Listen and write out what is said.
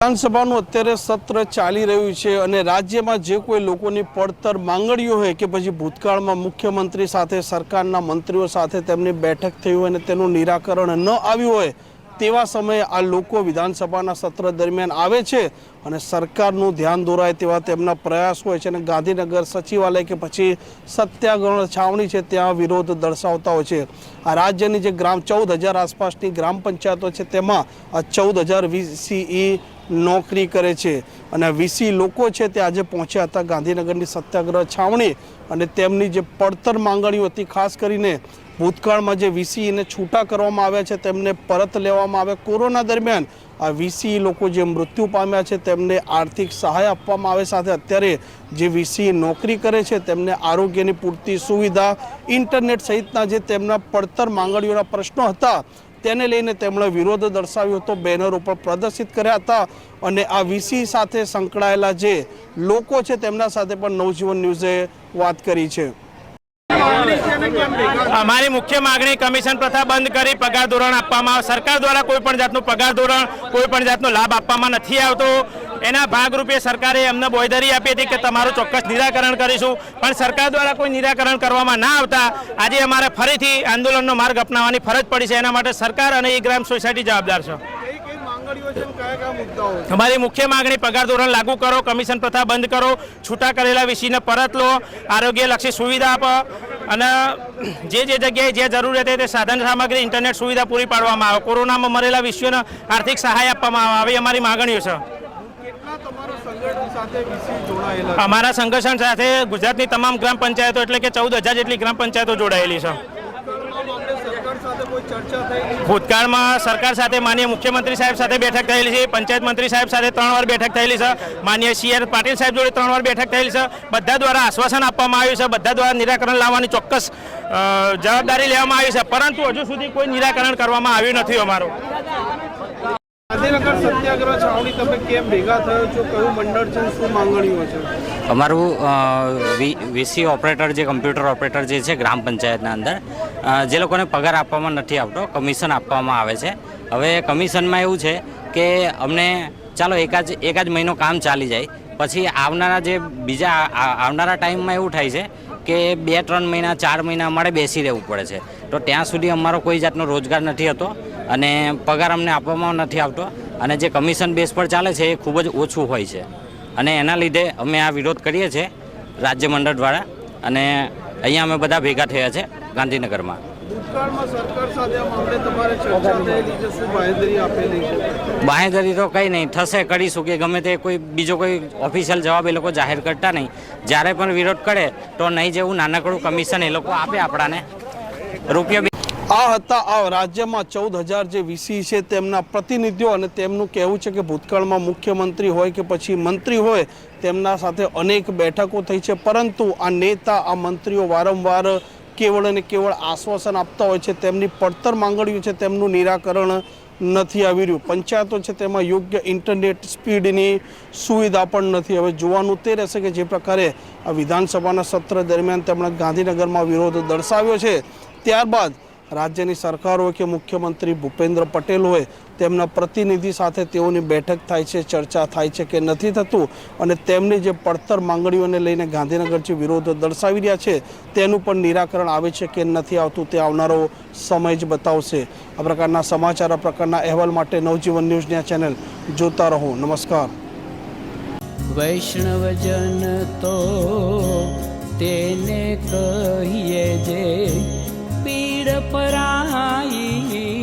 વિધાનસભાનું અત્યારે સત્ર ચાલી રહ્યું છે અને રાજ્યમાં જે કોઈ લોકોની પડતર માંગણીઓ હોય કે પછી ભૂતકાળમાં મુખ્યમંત્રી સાથે, સરકારના મંત્રીઓ સાથે તેમની બેઠક થઈ હોય અને તેનું નિરાકરણ ન આવ્યું હોય, તેવા સમયે આ લોકો વિધાનસભાના સત્ર દરમિયાન આવે છે અને સરકારનું ધ્યાન દોરાય તેવા તેમના પ્રયાસ હોય છે અને ગાંધીનગર સચિવાલય કે પછી સત્યાગ્રહ છાવણી છે ત્યાં વિરોધ દર્શાવતા હોય છે. આ રાજ્યની જે ગ્રામ ચૌદ હજાર આસપાસની ગ્રામ પંચાયતો છે, તેમાં આ ચૌદ હજાર વીસીઈ નોકરી કરે છે અને વીસી લોકો છે તે આજે પહોંચ્યા હતા ગાંધીનગરની સત્યાગ્રહ છાવણી અને તેમની જે પડતર માંગણીઓ હતી, ખાસ કરીને ભૂતકાળમાં જે વીસીને છૂટા કરવામાં આવ્યા છે, તેમને પરત લેવામાં આવે. કોરોના દરમિયાન આ વીસી લોકો જે મૃત્યુ પામ્યા છે, તેમને આર્થિક સહાય આપવામાં આવે સાથે અત્યારે જે વીસી નોકરી કરે છે, તેમને આરોગ્યની પૂરતી સુવિધા, ઇન્ટરનેટ સહિતના જે તેમના પડતર માંગણીઓના પ્રશ્નો હતા તેને લઈને તેમણે વિરોધ દર્શાવ્યો હતો. બેનર ઉપર પ્રદર્શિત કર્યા હતા અને આ વીસી સાથે સંકળાયેલા જે લોકો છે તેમના સાથે પણ નવજીવન ન્યૂઝે વાત કરી છે. અમારી મુખ્ય માગણી કમિશન પ્રથા બંધ કરી પગાર ધોરણ આપવામાં સરકાર દ્વારા કોઈ પણ જાતનું પગાર ધોરણ, કોઈ પણ જાતનો લાભ આપવામાં નથી આવતો. એના ભાગરૂપે સરકારે અમને બોયધરી આપી હતી કે તમારું ચોક્કસ નિરાકરણ કરીશું. પણ સરકાર દ્વારા કોઈ નિરાકરણ કરવામાં ના આવતા આજે અમારે ફરીથી આંદોલનનો માર્ગ અપનાવવાની ફરજ પડી છે. એના માટે સરકાર અને ઈ ગ્રામ સોસાયટી જવાબદાર છે. અમારી મુખ્ય માગણી, પગાર ધોરણ લાગુ કરો, કમિશન પ્રથા બંધ કરો, છૂટા કરેલા વિષયને પરત લો, આરોગ્યલક્ષી સુવિધા આપો અને જે જે જગ્યાએ જે જરૂરિયાત તે સાધન સામગ્રી, ઇન્ટરનેટ સુવિધા પૂરી પાડવામાં આવે. કોરોનામાં મરેલા વિશ્વને આર્થિક સહાય આપવામાં આવે, આવી અમારી માગણીઓ છે. અમારા સંગઠન સાથે ગુજરાતની તમામ ગ્રામ પંચાયતો એટલે કે ચૌદ હજાર જેટલી ગ્રામ પંચાયતો જોડાયેલી છે. ભૂતકાળમાં સરકાર સાથે માન્ય મુખ્યમંત્રી સાહેબ સાથે બેઠક થયેલી છે પંચાયત મંત્રી સાહેબ સાથે ત્રણ વાર બેઠક થયેલી છે માન્ય સીઆર પાટીલ સાહેબ જોડે ત્રણ વાર બેઠક થયેલી છે. બધા દ્વારા આશ્વાસન આપવામાં આવ્યું છે બધા દ્વારા નિરાકરણ લાવવાની ચોક્કસ જવાબદારી લેવામાં આવી છે પરંતુ હજુ સુધી કોઈ નિરાકરણ કરવામાં આવ્યું નથી અમારું. ગાંધીનગર સત્યાગ્રહ અમારું વીસી ઓપરેટર જે કમ્પ્યુટર ઓપરેટર જે છે, ગ્રામ પંચાયતના અંદર જે લોકોને પગાર આપવામાં નથી આવતો કમિશન આપવામાં આવે છે. હવે કમિશનમાં એવું છે કે અમને, ચાલો એકાદ એકાદ મહિનો કામ ચાલી જાય, પછી આવનારા જે બીજા આવનારા ટાઈમમાં એવું થાય છે કે બે, ત્રણ મહિના, ચાર મહિના અમારે બેસી રહેવું પડે છે. તો ત્યાં સુધી અમારો કોઈ જાતનો રોજગાર નથી હતો અને પગાર અમને આપવામાં નથી આવતો. અને જે કમિશન બેઝ પર ચાલે છે એ ખૂબ જ ઓછું હોય છે. અને એના લીધે અમે આ વિરોધ કરીએ છીએ રાજ્ય મંડળ દ્વારા અને અહીંયા અમે બધા ભેગા થયા છે ગાંધીનગરમાં. બાંહેધરી તો કંઈ નહીં થશે કરીશું કે ગમે તે કોઈ બીજો કોઈ ઓફિશિયલ જવાબ એ લોકો જાહેર કરતા નહીં. જ્યારે પણ વિરોધ કરે તો નહીં જેવું નાનકડું કમિશન એ લોકો આપે આપણાને. રૂપિયા આ હતા, આ રાજ્યમાં ચૌદ હજાર જે વીસી છે તેમના પ્રતિનિધિઓ અને તેમનું કહેવું છે કે ભૂતકાળમાં મુખ્યમંત્રી હોય કે પછી મંત્રી હોય, તેમના સાથે અનેક બેઠકો થઈ છે. પરંતુ આ નેતા, આ મંત્રીઓ વારંવાર કેવળ અને કેવળ આશ્વાસન આપતા હોય છે, તેમની પડતર માંગણીઓ છે, તેમનું નિરાકરણ નથી આવી રહ્યું. પંચાયતો છે તેમાં યોગ્ય ઇન્ટરનેટ સ્પીડની સુવિધા પણ નથી. હવે જોવાનું તે રહેશે કે જે પ્રકારે આ વિધાનસભાના સત્ર દરમિયાન તેમણે ગાંધીનગરમાં વિરોધ દર્શાવ્યો છે. ત્યારબાદ રાજ્યની સરકાર હોય કે મુખ્યમંત્રી ભૂપેન્દ્ર પટેલ હોય તેમના પ્રતિનિધિ સાથે તેઓની બેઠક થાય છે, ચર્ચા થાય છે કે નથી થતું અને તેમની જે પડતર માંગણીઓને લઈને ગાંધીનગર જે વિરોધ દર્શાવી રહ્યા છે, તેનું પણ નિરાકરણ આવે છે કે નથી આવતું તે આવનારો સમય જ બતાવશે. આ પ્રકારના સમાચાર, આ પ્રકારના અહેવાલ માટે નવજીવન ન્યૂઝની આ ચેનલ જોતા રહો. નમસ્કાર. વૈષ્ણવજન તો તેને કહીએ જે પીડ પરાઈ